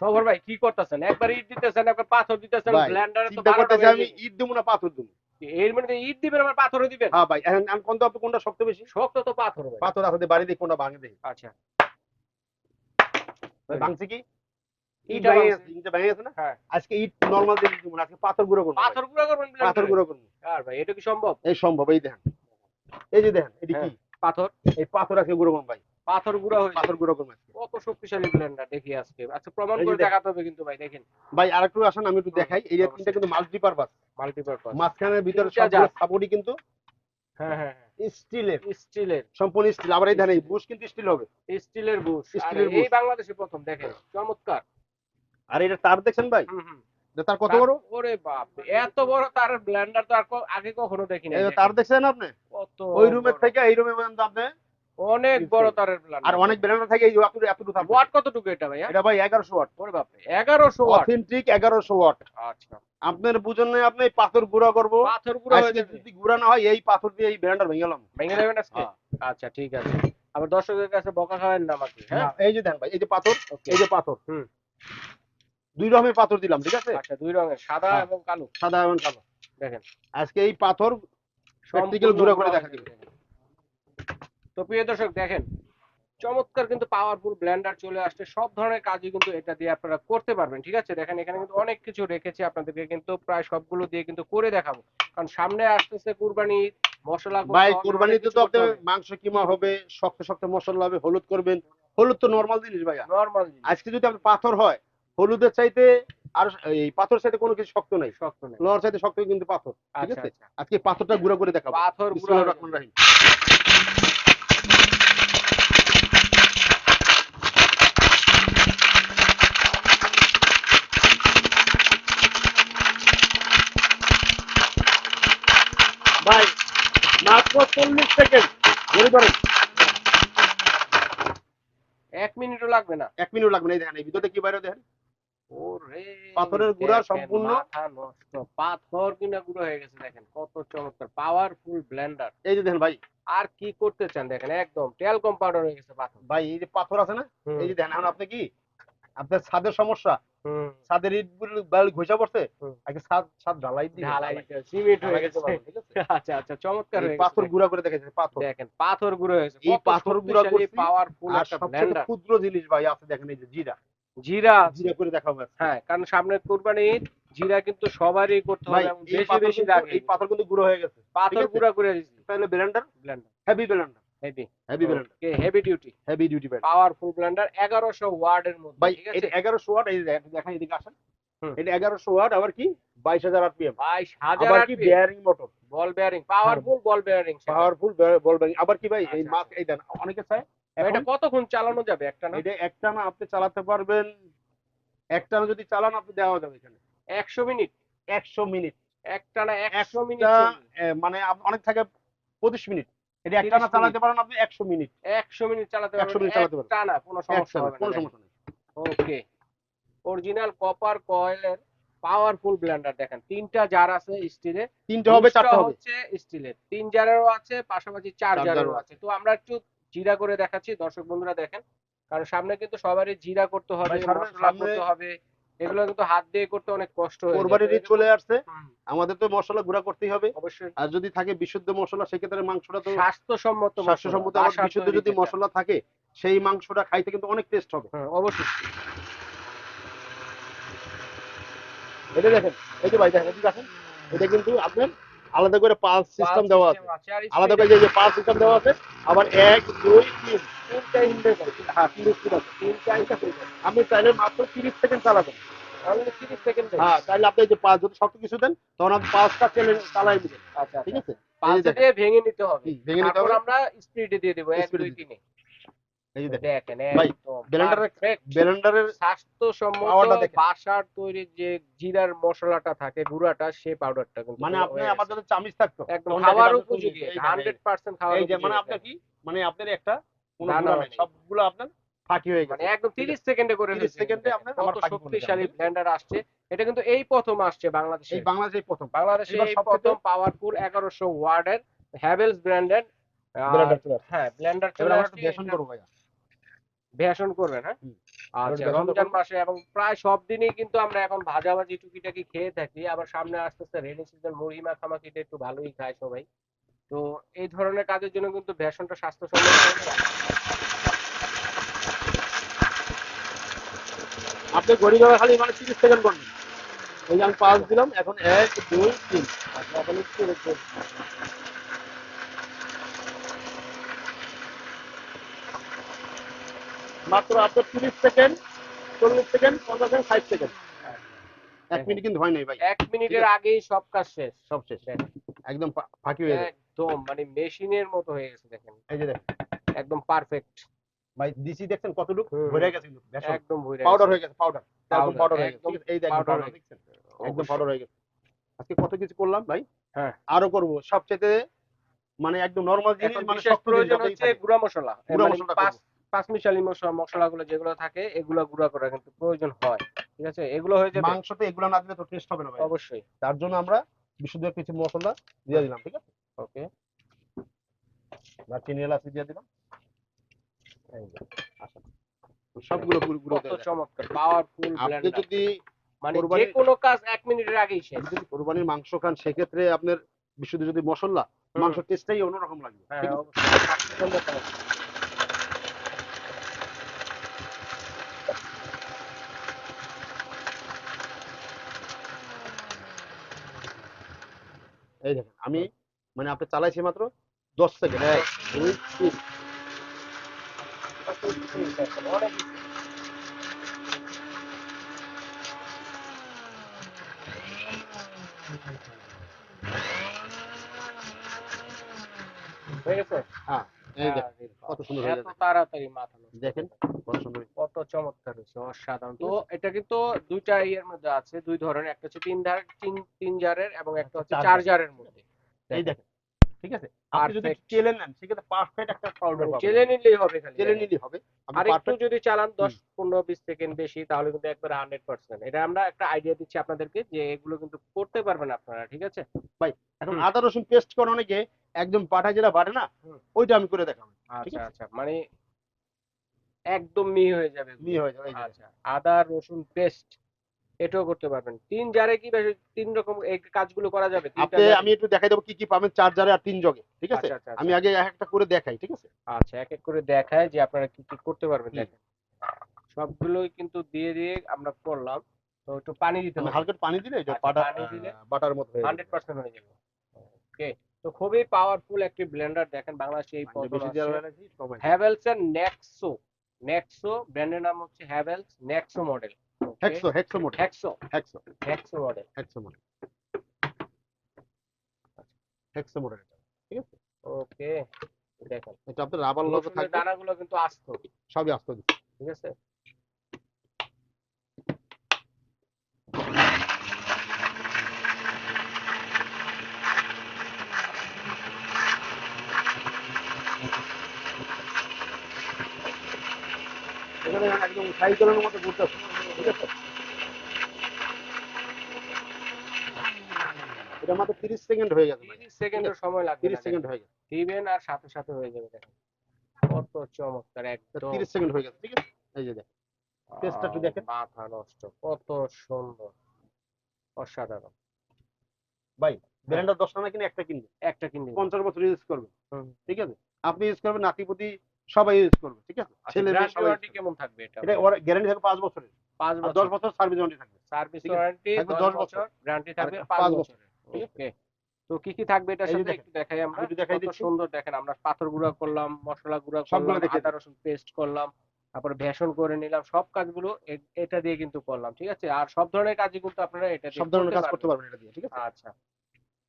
সফর ভাই কি করতেছেন? একবার ইট দিতেছেন একবার পাথর দিতেছেন ব্লেন্ডারে তো করতেছি আমি দেবো না পাথর দেবো? এর মধ্যে ইট দিবেন আবার পাথরও দিবেন? হ্যাঁ ভাই এখন আমি কোনটা আপনি কোনটা শক্ত বেশি? শক্ত তো পাথর ভাই। পাথর আছে বাড়ি কোনটা ভাঙে দেখি। আচ্ছা। ভাই, ভাঙছে কি? ইট ভেঙে ভেঙে গেছে না? হ্যাঁ। আজকে ইট নরমাল দিয়ে দিব আজকে পাথর গুঁড়ো করব ভাই। পাথর গুঁড়ো করবেন পাথর গুঁড়ো করব। আর ভাই এটা কি সম্ভব? এই সম্ভব এই দেখেন। এই যে দেখেন এটি কি? পাথর? এই পাথর আজকে গুঁড়ো করব ভাই। পাথর গুঁড়ো হয়ে পাথর গুঁড়ো কত শক্তিশালী ব্লেন্ডার দেখি আজকে। আচ্ছা প্রমাণ করে দেখাতে হবে কিন্তু ভাই দেখেন। ভাই আর একটু আসেন আমি একটু দেখাই। এই। তিনটা কিন্তু মাল্টিপারপাস মাল্টিপারপাস মাঝখানের ভিতরে সবগুলো সাপোর্টই কিন্তু হ্যাঁ হ্যাঁ হ্যাঁ। স্টিলের। স্টিলের। সম্পূর্ণ স্টিল। আবার এই দেখেন বুশ কিন্তু স্টিল হবে। স্টিলের বুশ। স্টিলের এই বাংলাদেশে প্রথম দেখেন। চমৎকার। আর এটা তার ভাই? তার কত তার- বড়? ওরে বাপ এত বড় তার ব্লেন্ডার তো আর আগে কখনো দেখিনি এই তার দেখছেন আপনি? ওই রুমের থেকে এই রুমে পর্যন্ত আপনি অনেক বড় তারের ব্লেন্ডার আর অনেক ব্র্যান্ডার থাকে এই যে এতটুকু থাকবে ওয়াট কতটুকু এটা ভাইয়া? এটা ভাই এগারোশো ওয়াট ওরে বাপ রে 1100 ওয়াট অথেন্টিক এগারোশো ওয়াট আচ্ছা। আপনার বুঝেন নাই আপনি পাথর গুঁড়া করব। পাথর গুঁড়ো আজকে যদি গুঁড়া না হয় এই পাথর দিয়ে এই ব্র্যান্ডার ভেঙে গেলাম ভেঙে দেবেন আজকে? হ্যাঁ। আচ্ছা ঠিক আছে। আবার দর্শকের কাছে বকা খাওয়ার নাম আছে হ্যাঁ? এই যে দেন ভাই এই যে পাথর এই যে পাথর। হুম। দুই রকমের পাথর দিলাম ঠিক আছে? আচ্ছা দুই রঙের সাদা হ্যাঁ। এবং কালো। সাদা এবং কালো। দেখেন। আজকে এই পাথর সম্পূর্ণ গুঁড়ো করে দেখা যাবে। তো প্রিয় দর্শক দেখেন চমৎকার কিন্তু পাওয়ারফুল ব্লেন্ডার চলে আসছে। সব ধরনের কাজই কিন্তু এটা দিয়ে আপনারা করতে পারবেন ঠিক আছে? দেখেন এখানে কিন্তু অনেক কিছু রেখেছি আপনাদেরকে কিন্তু প্রায় সবগুলো দিয়ে কিন্তু করে দেখাবো। কারণ সামনে আসতেছে কুরবানি মশলা ভাই কোরবানিতে তো আপনি মাংস কিমা হবে শক্ত শক্ত মশলা হবে হলুদ করবেন। হলুদ তো নর্মাল জিনিস ভাইয়া। নরমাল আজকে যদি আপনার পাথর হয় হলুদের চাইতে আর এই পাথর চাইতে কোনো কিছু শক্ত নাই। শক্ত নেই। লোহার চাইতে শক্ত কিন্তু পাথর ঠিক আচ্ছা আছে? আচ্ছা। আজকে পাথরটা গুঁড়ো করে দেখাবো। পাথর গুঁড়ো হয়ে রহিম। ভাই মাত্র চল্লিশ সেকেন্ড। ধরে ধরেন এক মিনিটও লাগবে না। এক মিনিট লাগবে না এই দেখেন এই ভিতরে কি বাইরে দেখেন? পাথরের গুঁড়া সম্পূর্ণ- নষ্ট পাথর কিনা গুঁড়ো হয়ে গেছে দেখেন কত চমৎকার পাওয়ারফুল ব্লেন্ডার এই যে দেখেন ভাই। আর কি করতে চান দেখেন একদম হয়ে গেছে পাথর। ভাই এই যে পাথর আছে না এই যে দেখেন এখন আপনি কি আপনার ছাদের সমস্যা ছাদের ইট বাল ঘষা পড়ছে আগে ছাদ ছাদ ঢালাই দিয়ে ঢালাই সিমেন্ট হয়ে গেছে ঠিক আছে? আচ্ছা আচ্ছা চমৎকার হয়ে পাথর গুঁড়া করে দেখেছে পাথর। দেখেন পাথর গুঁড়ো হয়েছে এই পাথর গুঁড়া করছি, পাওয়ারফুল একটা ব্লেন্ডার ক্ষুদ্র জিনিস ভাই আছে দেখেন এই যে জিরা। জিরা জিরা করে দেখাবো। হ্যাঁ কারণ সামনে কুরবানি জিরা কিন্তু সবারই করতে হবে এবং বেশি বেশি লাগে এই পাথর কিন্তু গুঁড়ো হয়ে গেছে। পাথর? গুঁড়া করে দিছি তাহলে blender blender heavy blender heavy heavy blender heavy duty heavy duty blender powerful blender 1100 ওয়ার্ডের মধ্যে ভাই এটা এগারোশো ওয়াট এই দেখেন এদিকে আসেন। এটা এগারোশো ওয়াট আবার কি? বাইশ হাজার আরপিএম। 22000 আবার কি RP motor ball bearing powerful ball bearing powerful ball bearing আবার কি ভাই এই আচ্ছা, এই দেন অনেকে চায় এটা কতক্ষণ চালানো যাবে? একটা না? এটা একটা না আপনি চালাতে পারবেন। একটা না যদি চালান আপনি দেওয়া যাবে এখানে। 100 মিনিট। একশো মিনিট। একটা না 100 মিনিট মানে অনেক থাকে পঁচিশ মিনিট। এটা একটা না চালাতে পারেন আপনি একশো মিনিট। 100 মিনিট চালাতে 100 মিনিট চালাতে পারবেন। একটা কোনো সমস্যা একশো হবে কোনো সমস্যা নেই। ওকে অরিজিনাল কপার কয়েলের পাওয়ারফুল ব্লেন্ডার দেখেন। তিনটা জার আছে স্টিলের তিনটে হবে চারটা হবে। হচ্ছে স্টিলের তিন জারেরও আছে পাশাপাশি চার জারেরও আছে। তো আমরা একটু জিরা করে দেখাচ্ছি দর্শক বন্ধুরা দেখেন। কারণ সামনে কিন্তু সবারই জিরা করতে হবে মশলা করতে হবে। এগুলো কিন্তু হাত দিয়ে করতে অনেক কষ্ট হয় কোরবানির ঈদ চলে আসছে। আমাদের তো মশলা গুঁড়া করতেই হবে। অবশ্যই। আর যদি থাকে বিশুদ্ধ মশলা সেক্ষেত্রে মাংসটা তো স্বাস্থ্যসম্মত স্বাস্থ্যসম্মত বিশুদ্ধ যদি মশলা থাকে সেই মাংসটা খাইতে কিন্তু অনেক টেস্ট হবে। হ্যাঁ, অবশ্যই। এটা দেখেন এই যে ভাই দেখেন। এটা কিন্তু আপনার আলাদা করে পালস সিস্টেম দেওয়া আছে। আলাদা করে যে পালস সিস্টেম দেওয়া আছে আবার এক দুই তিন তিনটা ইনডেক্স আছে। হ্যাঁ তিন স্পিড আছে। তিনটা ইনডেক্স আছে। আপনি চাইলে মাত্র তিরিশ সেকেন্ড চালাবেন তাহলে 30 সেকেন্ড হ্যাঁ তাহলে আপনি যে পাঁচ যদি শক্ত কিছু দেন তখন আপনি পাঁচটা চেলে চালাই দিবেন। আচ্ছা ঠিক আচ্ছা আছে? এই পাঁচটা ভেঙে নিতে হবে। ভেঙে নিতে হবে। আমরা স্পিডে দিয়ে দেবো এক দুই তিনে। এই দেখেন দেখেন ভাই, ব্লেন্ডারের ব্লেন্ডারের স্বাস্থ্যসম্মত বাসার তৈরির যে জিরার মশলাটা থাকে গুঁড়াটা সেই পাউডারটা কিন্তু মানে আপনি আমার যদি চামিচ থাকতো। একদম তখন খাবার দেখেন আপনি উপযোগী এই দেখেন, হান্ড্রেড এই যে মানে উপযোগী কি মানে আপনার একটা কোনো দানা গুঁড়া নাই নেই। সবগুলো আপনার ফাঁকি হয়ে মানে গেছে একদম 30 সেকেন্ডে করে 30 সেকেন্ডে আপনার কত আমার পাখি বনে শক্তিশালী ব্লেন্ডার আসছে। এটা কিন্তু এই প্রথম আসছে বাংলাদেশে। এই বাংলাদেশে প্রথম। বাংলাদেশে এই প্রথম পাওয়ারফুল 1100 ওয়ার্ডের হ্যাভেলস আসছে। হ্যাঁ ব্লেন্ডার চলে আসছে। ভাইয়া। ভেষণ করবেন হ্যাঁ? আচ্ছা রমজান মাসে এবং প্রায় সব দিনই কিন্তু আমরা এখন ভাজাভাজি টুকিটাকি খেয়ে থাকি আবার সামনে আসতেছে রেনি সিজন মুড়ি মাখামাখিটা একটু ভালোই খায় সবাই। তো এই ধরনের কাজের জন্য কিন্তু বেসনটা স্বাস্থ্যসম্মত আপনি গড়িভাবে খালি মানে তিরিশ সেকেন্ড করবেন এই যে আমি পাঁচ দিলাম এখন এক দুই তিন। আচ্ছা এখন একটু রেখে দিন। মাত্র আপনার তিরিশ সেকেন্ড চল্লিশ সেকেন্ড পঞ্চাশ সেকেন্ড ষাট সেকেন্ড। এক মিনিট কিন্তু হয় নাই ভাই। এক মিনিটের আগেই সব কাজ শেষ। সব শেষ। একদম ফাঁকি হয়ে যায় একদম মানে মেশিনের মতো হয়ে গেছে দেখেন। এই যে দেখেন একদম পারফেক্ট ভাই দিছি দেখছেন কতটুকু? ভরে গেছে কিন্তু একদম ভরে পাউডার হয়ে গেছে পাউডার একদম পাউডার হয়ে গেছে। একদম ঠিক আছে? এই দেখেন পাউডার হয়ে দেখছেন? একদম পাউডার হয়ে গেছে। আজকে কত কিছু করলাম ভাই? হ্যাঁ। আরও করব। সবচেয়ে মানে একদম নরমাল জিনিস মানে প্রয়োজন হচ্ছে। গুঁড়া মশলা। গুঁড়া মানে মশলাটা পাঁচ করব। মশলা মশলাগুলো যেগুলো থাকে এগুলো গুঁড়া করা কিন্তু প্রয়োজন হয়। ঠিক আছে? এগুলো হয়ে যাবে মাংসতে এগুলো না দিলে তো টেস্ট হবে না ভাই। অবশ্যই। তার জন্য আমরা বিশুদ্ধ কিছু মশলা দিয়ে দিলাম ঠিক আছে? ওকে। দারচিনি এলাচি দিয়ে দিলাম। এই যে, আচ্ছা। সবগুলো গুঁড়ো গুঁড়ো কত চমৎকার পাওয়ারফুল আপনি যদি মানে যে কোনো কাজ এক মিনিটের আগেই শেষ। যদি কোরবানির মাংস খান সেক্ষেত্রে আপনার বিশুদ্ধ যদি মশলা। মাংস টেস্টটাই অন্যরকম লাগবে। হ্যাঁ ঠিক আছে? এই দেখেন আমি মানে আপনি চালাইছি মাত্র দশ সেকেন্ড। এক দুই তিন। হয়ে গেছে? হ্যাঁ। কত সুন্দর এত তাড়াতাড়ি মাথা দেখেন কত সুন্দর কত চমৎকার হয়েছে অসাধারণ তো এটা কিন্তু দুইটা ইয়ের মধ্যে আছে দুই ধরনের। একটা হচ্ছে তিন ধার তিন তিন জারের এবং একটা হচ্ছে চার চার জারের। জারের মধ্যে। এই দেখেন। ঠিক আছে? আপনি যদি চেলে নেন সেক্ষেত্রে পারফেক্ট একটা পাউডার পাবেন। চেলে নিলেই হবে খালি চেলে নিলেই হবে। আর একটু যদি চালান দশ পনেরো বিশ সেকেন্ড বেশি তাহলে কিন্তু একবারে হান্ড্রেড পার্সেন্ট এটা আমরা একটা আইডিয়া দিচ্ছি আপনাদেরকে যে এগুলো কিন্তু করতে পারবেন আপনারা ঠিক আছে? ভাই এখন আদা রসুন পেস্ট করে অনেকে একদম পাটা যেটা বাটে না ওইটা আমি করে দেখাবো। আচ্ছা আচ্ছা মানে একদম মিহি হয়ে যাবে। নিয়ে হয়ে যাবে আচ্ছা আদা রসুন পেস্ট এটাও করতে পারবেন। তিন জারে কি তিন রকম এই কাজগুলো করা যাবে? আপনি আমি একটু দেখাই দেবো কি কি পাবেন চার জারে আর তিন জগে ঠিক আছে? আচ্ছা, আচ্ছা, আচ্ছা। আমি আগে এক একটা করে দেখাই ঠিক আছে? আচ্ছা এক এক করে দেখায় যে আপনারা কি কি করতে পারবেন দেখেন। সবগুলোই কিন্তু দিয়ে দিয়ে আমরা করলাম। তো একটু পানি দিতে হবে। হালকা পানি দিলে এটা বাটার মতো হয়ে যাবে। হান্ড্রেড পার্সেন্ট হয়ে যাবে। ওকে তো খুবই পাওয়ারফুল একটি ব্লেন্ডার দেখেন বাংলাদেশে এই হয়। হ্যাভেলস এর নেক্সো নেক্সো ব্র্যান্ডের নাম হচ্ছে Havells Nexo model Hexo Hexo motor Hexo Hexo Hexo model Hexo motor Hexo motor এটা ওকে দেখেন। এটা আপনার রাবার লোগো থাকবে। দানাগুলো কিন্তু আস্ত। সবই আস্তে ঠিক আছে? এখানে একদম সাইকেলের মতো ঠিক আছে? এটা মাত্র তিরিশ সেকেন্ড হয়ে গেছে সেকেন্ডের সময় লাগবে তিরিশ না সেকেন্ড হয়ে গেছে। দিবেন আর সাথে সাথে হয়ে যাবে দেখেন কত চমৎকার একদম। তিরিশ সেকেন্ড হয়ে গেছে ঠিক আছে? এই যে দেখ টেস্টটা একটু দেখেন। মাথা নষ্ট কত সুন্দর অসাধারণ। ভাই ব্র্যান্ডার দশটা না কিনে একটা কিনবে একটা কিনবে পঞ্চাশ বছর ইউজ করবে ঠিক আছে? আপনি ইউজ করবেন নাতিপুতি সবাই ইউজ করবে ঠিক আছে? ছেলে মেয়ে সবাই কেমন থাকবে এটা এটা গ্যারান্টি থাকবে পাঁচ বছরের। পাঁচ আর বছর। দশ বছর সার্ভিস ওয়ারেন্টি থাকবে সার্ভিস ওয়ারেন্টি 10 বছর বছর। গ্যারান্টি থাকবে 5 পাঁচ বছরের। ওকে তো কি কি থাকবে এটার সাথে একটু দেখাই আমরা। একটু দেখাই দিচ্ছি। সুন্দর দেখেন আমরা পাথর গুঁড়া করলাম মশলা গুঁড়া করলাম আদা রসুন পেস্ট করলাম তারপরে বেসন করে নিলাম সব কাজগুলো এটা দিয়ে কিন্তু করলাম ঠিক আছে? আর সব ধরনের কাজই কিন্তু আপনারা এটা দিয়ে সব ধরনের কাজ করতে পারবেন। এটা দিয়ে ঠিক আছে? আচ্ছা।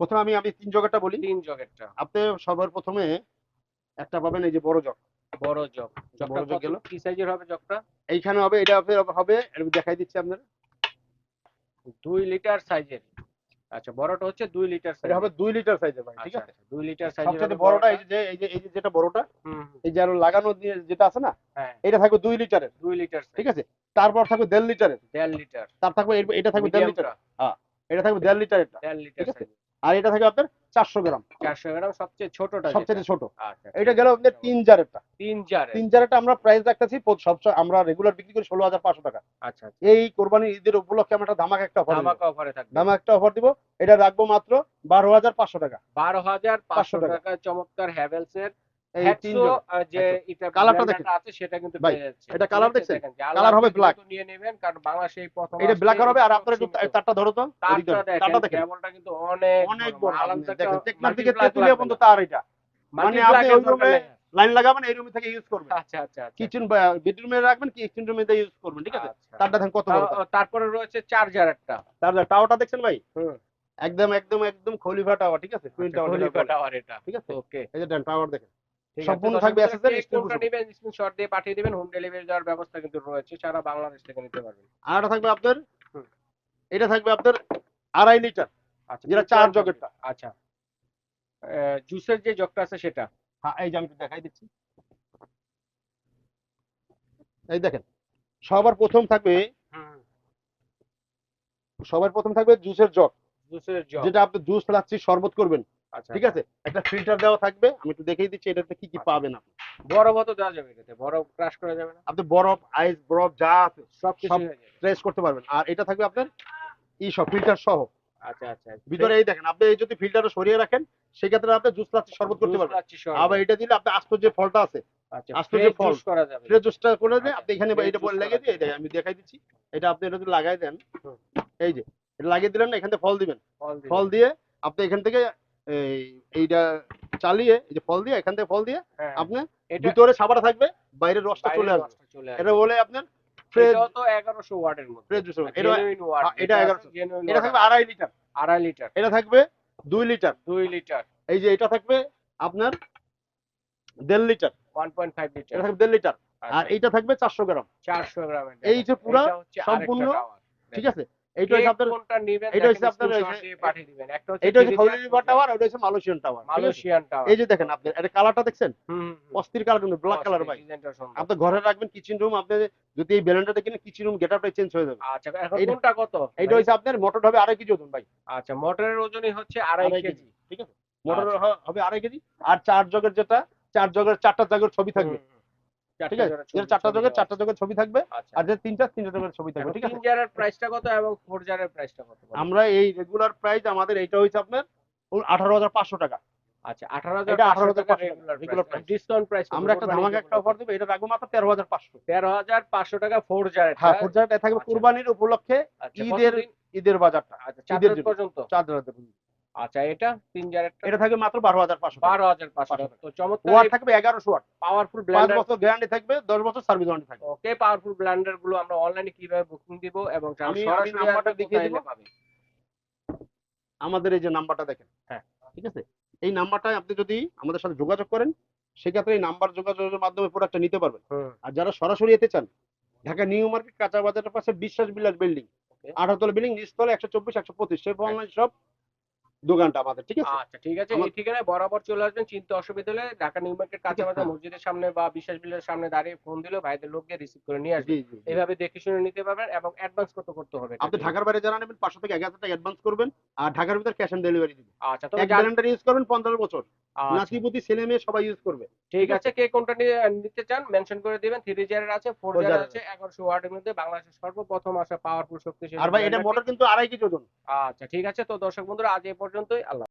প্রথমে আমি আমি তিন জগটা বলি। তিন জগেরটা। আপনি সবার প্রথমে একটা পাবেন এই যে বড় জগ। বড় জগ বড় জগ গেল। কি সাইজের হবে জগটা এইখানে হবে এটা হবে- দেখাই দিচ্ছি আপনার দুই লিটার সাইজের আচ্ছা বড়টা হচ্ছে দুই লিটার হবে দুই লিটার সাইজের ভাই ঠিক ঠিক আছে? দুই লিটার সাইজের সবচেয়ে বড়টা এই যে এই যে এই যে যেটা বড়টা এই যে আরও লাগানো দিয়ে যেটা আছে না হ্যাঁ। এটা থাকবে দুই লিটারের দুই লিটার ঠিক আছে? তারপর থাকবে দেড় লিটারের দেড় লিটার তার থাকবে এটা থাকবে দেড় লিটার মিডিয়ামটা এটা থাকবে দেড় লিটারের দেড় লিটার? আর এটা থাকে আপনার চারশো গ্রাম। চারশো গ্রাম সবচেয়ে ছোটটা সবচেয়ে ছোট। আচ্ছা এটা গেল আপনার তিন জারেরটা। তিন জার তিন জারেরটা আমরা প্রাইস রাখতেছি সবচেয়ে সবসময় আমরা রেগুলার বিক্রি করি ষোলো হাজার পাঁচশো টাকা। আচ্ছা আচ্ছা। এই কোরবানি ঈদের উপলক্ষে আমরা একটা ধামাকা একটা অফার ধামাকা অফারে থাকবে। ধামাকা একটা অফার দিব। এটা রাখব মাত্র বারো হাজার পাঁচশো টাকা। বারো হাজার পাঁচশো টাকা। টাকা চমৎকার হ্যাভেলস এর এই হ্যাকসো, তিনজন আহ, যে হ্যাকসো। এটা কালারটা blender দেখেন। টা আছে সেটা কিন্তু ভাই, পেয়ে যাচ্ছে এটা ঠিক কালার আছে? দেখছেন? দেখেন, যার কালার হবে লাগবে black। দ্রুত নিয়ে নেবেন কারণ বাংলাদেশে এই প্রথম এটা ব্ল্যাক আসছে, হবে আর stock আপনার একটু সীমিত। তারটা ধরো তো তারটা ওদিকে ধরো। দেখেন তারটা দেখেন কেবলটা কিন্তু অনেক অনেক বড়, বড় আলাম আপনি থেকে দেখেন টেকনার দিকে multiply তেতুলিয়া লাগবে পর্যন্ত না। তার এটা মানে আপনি ওই রুমে লাইন লাগাবেন এই রুমে থেকে ইউজ করবেন আচ্ছা আচ্ছা আচ্ছা কিচেন বেডরুমে রাখবেন কিচেন রুমে দিয়ে ইউজ করবেন ঠিক আছে আচ্ছা। তারটা দেখেন কত বড় তারপরে রয়েছে চার্জার একটা তার টাওয়ারটা দেখছেন ভাই হুম। একদম একদম একদম খলিফা টাওয়ার ঠিক আছে টুইন টাওয়ার এটা ঠিক আছে ওকে এই যে টাওয়ার দেখেন সম্পূর্ণ থাকবে exclusive। নেবেন স্ক্রিনশট দিয়ে পাঠিয়ে দিবেন হোম ডেলিভারি দেওয়ার ব্যবস্থা কিন্তু রয়েছে সারা বাংলাদেশ থেকে নিতে পারবেন। আর একটা থাকবে আপনার এটা থাকবে আপনার আড়াই লিটার আচ্ছা যেটা চার জগেরটা। আচ্ছা। জুসের যে জগটা আছে সেটা। হ্যাঁ এই যে আমি দেখাই দিচ্ছি। এই দেখেন সবার প্রথম থাকবে সবার প্রথম থাকবে জুসের জগ। জুসের জগ। যেটা আপনি জুস লাচ্ছি শরবত করবেন। ঠিক আছে? একটা ফিল্টার দেওয়া থাকবে আমি একটু দেখিয়ে দিচ্ছি এটাতে কি কি আচ্ছা। পাবেন আপনি। বরফ তো দেওয়া যাবে এটাতে বরফ ক্রাশ করা যাবে না। আপনি বরফ আইস বরফ যা আছে সব কিছু ট্রেস করতে পারবেন। আর এটা থাকবে আপনার ই সব ফিল্টার সহ। আচ্ছা আচ্ছা ভিতরে এই দেখেন আপনি যদি ফিল্টারটা সরিয়ে রাখেন সেক্ষেত্রে আপনি জুস লাচ্ছি শরবত করতে পারবেন। আবার এটা দিলে আপনি আস্ত যে ফলটা আছে আচ্ছা আস্ত যে ফল। করা যাবে। ফ্রেশ জুসটা করে আচ্ছা, আপনি এখানে এটা বলে লাগিয়ে দিয়ে এই আমি দেখাই দিচ্ছি। এটা আপনি এটা যদি লাগাই দেন এই যে এটা লাগিয়ে দিলেন না এখান থেকে ফল দিবেন। ফল দিয়ে আপনি এখান থেকে এইটা চালিয়ে এই যে ফল দিয়ে এখান থেকে ফল দিয়ে হ্যাঁ, আপনি ভিতরে সাবাটা থাকবে বাইরের রসটা চলে আসবে। এটা বলে আপনার আসবে ফ্রেশ এটাও তো 1100 ওয়াটের মধ্যে। ফ্রেশ জুস এটা জেনুইন ওয়াট এটা 1100 জেনুইন এটা থাকবে আড়াই লিটার। আড়াই লিটার। এটা থাকবে দুই লিটার। এই যে এটা থাকবে আপনার দেড় লিটার। 1.5 লিটার। এটা থাকবে দেড় লিটার। আর এইটা থাকবে চারশো গ্রাম। 400 গ্রামের এই যে পুরা সম্পূর্ণ ঠিক আছে? এইটা হচ্ছে আপনার কোনটা নেবেন এটা হচ্ছে আপনার এই যে- দিয়ে পাঠিয়ে দিবেন। একটা হচ্ছে এইটা হচ্ছে Viridian টাওয়ার ওটা হচ্ছে মালয়েশিয়ান টাওয়ার মালয়েশিয়ান টাওয়ার এই যে দেখেন আপনি এটা কালারটা দেখছেন? হুম হুম, হুম। অস্থির কালার কিন্তু ব্ল্যাক কালার ভাই। আপনি ঘরে রাখবেন কিচেন রুম আপনি যদি এই ব্যালেন্ডারটা কিনেন কিচেন রুম গেটআপটাই চেঞ্জ হয়ে যাবে। আচ্ছা এখন কোনটা কত? এইটা হচ্ছে আপনার মোটর হবে আড়াই কেজি ওজন ভাই। আচ্ছা মোটরের ওজনই হচ্ছে আড়াই কেজি। ঠিক আছে? মোটর আচ্ছা। হবে আড়াই কেজি। আর চার জগের যেটা চার জগের চারটা জগের ছবি থাকবে। ঠিক আছে? জোড়া চারটা ছবি চারটা জগের ছবি থাকবে আচ্ছা। আর যে তিনটা তিনটা জগের ছবি থাকবে ঠিক আছে? তিন জারের প্রাইসটা কত এবং ফোর জারের প্রাইসটা কত আমরা এই রেগুলার প্রাইস আমাদের এইটা হচ্ছে আপনার আঠারো হাজার পাঁচশো টাকা। আচ্ছা 18500 এটা 18,500 রেগুলার প্রাইস ডিসকাউন্ট প্রাইস আমরা একটা ধামাকা একটা অফার দেবো এটা রাখব মাত্র তেরো হাজার পাঁচশো। 13500 টাকা ফোর জারের হ্যাঁ পর্যায়টা থাকবে। কুরবানির উপলক্ষে আচ্ছা ঈদের ঈদের বাজারটা আচ্ছা পর্যন্ত? চার হাজার আচ্ছা এটা তিন জারের এটা থাকবে মাত্র বারো হাজার পাঁচশো বারো হাজার পাঁচশো টাকা। তো চমৎকার ওয়াট থাকবে এগারোশো ওয়াট। পাওয়ারফুল ব্লেন্ডার বছর গ্যারান্টি থাকবে দশ বছর সার্ভিস ওয়ারেন্টি থাকবে। ওকে পাওয়ারফুল ব্লেন্ডারগুলো আমরা অনলাইনে কীভাবে বুকিং দিব এবং যারা আমি- আমি সরাসরি নাম্বারটা দেখিয়ে দিব। আমাদের এই যে নাম্বারটা দেখেন। হ্যাঁ। ঠিক আছে? এই নাম্বারটায় আপনি যদি আমাদের সাথে যোগাযোগ করেন সেক্ষেত্রে এই নাম্বার যোগাযোগের মাধ্যমে প্রোডাক্টটা নিতে পারবেন। আর যারা সরাসরি এতে চান ঢাকা নিউ মার্কেট কাঁচা বাজারের পাশে বিশ্বাস বিলাস বিল্ডিং. আঠারোতলা বিল্ডিং নিচতলা একশো চব্বিশ একশো পঁচিশ সেফ অনলাইন সব দোকানটা আমাদের ঠিক আছে? আচ্ছা ঠিক আছে। এই ঠিকানায় বরাবর চলে আসবেন চিন্তা অসুবিধা হলে ঢাকা নিউ মার্কেট কাঁচা বাজার হ্যাঁ। মসজিদের সামনে বা বিশ্বাস বিলের সামনে দাঁড়িয়ে ফোন দিলে ভাইদের লোককে রিসিভ করে নিয়ে আসবে। এইভাবে দেখে শুনে নিতে পারবেন এবং অ্যাডভান্স কত করতে হবে আপনি ঢাকার বাইরে যারা নেবেন পাঁচশো থেকে এক হাজার টাকা অ্যাডভান্স করবেন আর ঢাকার ভিতর ক্যাশ অন ডেলিভারি দিবেন। আচ্ছা এক জান- ইউজ করবেন পঞ্চাশ বছর। আচ্ছা, নাতিপুতি ছেলে মেয়ে সবাই ইউজ করবে। ঠিক আছে কে কোনটা নিতে চান মেনশন করে দিবেন। থ্রি জারের আছে ফোর জারের আছে এগারোশো ওয়ার্ডের মধ্যে বাংলাদেশের সর্বপ্রথম আসা পাওয়ারফুল শক্তিশালী আর ভাই এটা মোটর কিন্তু আড়াই কেজি ওজন। আচ্ছা ঠিক আছে। তো দর্শক বন্ধুরা আজ এই পর্যন্তই আল্লাহ